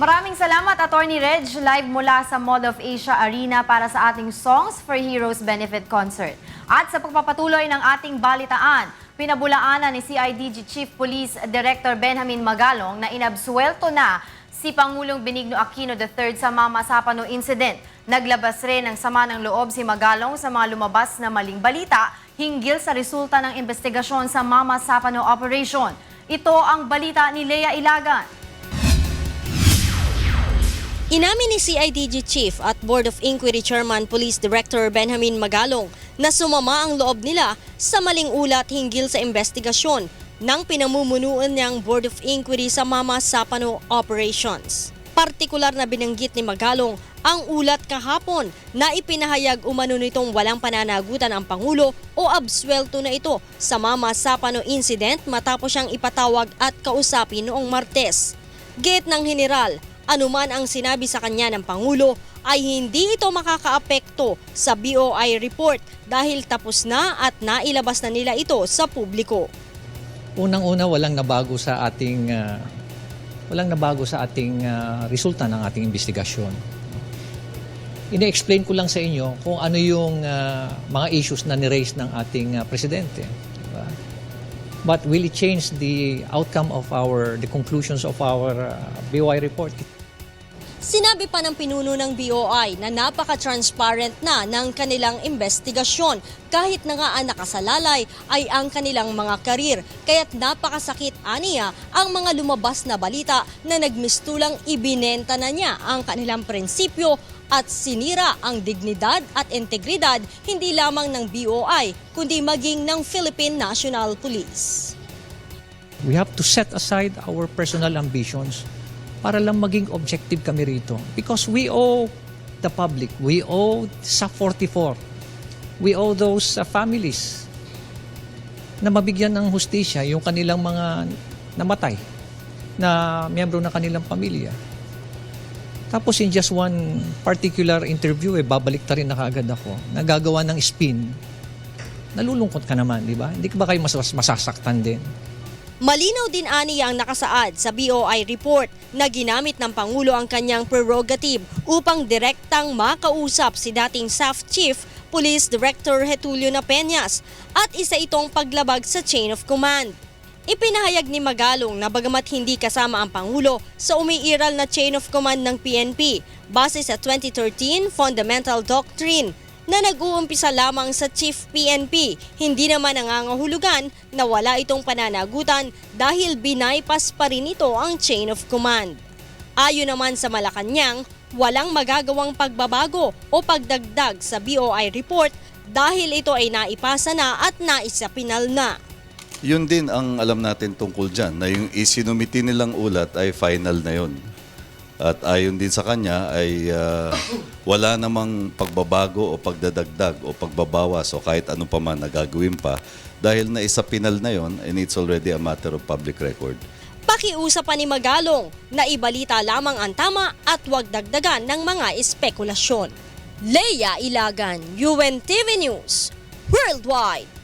Maraming salamat, Attorney Reg, live mula sa Mall of Asia Arena para sa ating Songs for Heroes Benefit Concert. At sa pagpapatuloy ng ating balitaan, pinabulaanan ni CIDG Chief Police Director Benjamin Magalong na inabsuelto na si Pangulong Benigno Aquino III sa Mama Sapano incident. Naglabas rin ng sama ng loob si Magalong sa mga lumabas na maling balita hinggil sa resulta ng investigasyon sa Mama Sapano operation. Ito ang balita ni Lea Ilagan. Inamin ni CIDG Chief at Board of Inquiry Chairman Police Director Benjamin Magalong na sumama ang loob nila sa maling ulat hinggil sa investigasyon ng pinamumunuan niyang Board of Inquiry sa Mama Sapano Operations. Partikular na binanggit ni Magalong ang ulat kahapon na ipinahayag umano nitong walang pananagutan ang Pangulo o absuelto na ito sa Mama Sapano incident matapos siyang ipatawag at kausapin noong Martes. Gate ng General, anuman ang sinabi sa kanya ng Pangulo ay hindi ito makakaapekto sa BOI report dahil tapos na at nailabas na nila ito sa publiko. Unang-una walang nabago sa ating ah, walang nabago sa ating ah, resulta ng ating investigasyon. Ine-explain ko lang sa inyo kung ano yung ah, mga issues na ni-raise ng ating ah, presidente. But will it change the outcome of our the conclusions of our ah, BOI report? Sinabi pa ng pinuno ng BOI na napaka-transparent na ng kanilang investigasyon kahit na nga ang nakasalalay ay ang kanilang mga karir. Kaya't napakasakit aniya ang mga lumabas na balita na nagmistulang ibinenta na niya ang kanilang prinsipyo at sinira ang dignidad at integridad hindi lamang ng BOI kundi maging ng Philippine National Police. We have to set aside our personal ambitions para lang maging objective kami rito. Because we owe the public, we owe sa 44, we owe those uh, families na mabigyan ng hustisya yung kanilang mga namatay na miyembro ng kanilang pamilya. Tapos in just one particular interview, eh, babalik ta rin na kaagad ako. Nagagawa ng spin. Nalulungkot ka naman, di ba? Hindi ka ba kayo mas, masasaktan din? Malinaw din aniya ang nakasaad sa BOI report na ginamit ng Pangulo ang kanyang prerogative upang direktang makausap si dating SAF Chief Police Director Getulio Napeñas at isa itong paglabag sa chain of command. Ipinahayag ni Magalong na bagamat hindi kasama ang Pangulo sa umiiral na chain of command ng PNP base sa 2013 Fundamental Doctrine na nag-uumpisa lamang sa Chief PNP. Hindi naman nangangahulugan na wala itong pananagutan dahil binaypas pa rin ito ang chain of command. Ayon naman sa Malacanang, walang magagawang pagbabago o pagdagdag sa BOI report dahil ito ay naipasa na at naisapinal na. Yun din ang alam natin tungkol dyan, na yung isinumiti nilang ulat ay final na yun. At ayon din sa kanya ay ah, wala namang pagbabago o pagdadagdag o pagbabawas o kahit ano pa man na gagawin pa dahil na isa pinal na yon and it's already a matter of public record. Pakiusap pa ni Magalong na ibalita lamang ang tama at huwag dagdagan ng mga espekulasyon. Leia Ilagan, UNTV News, Worldwide.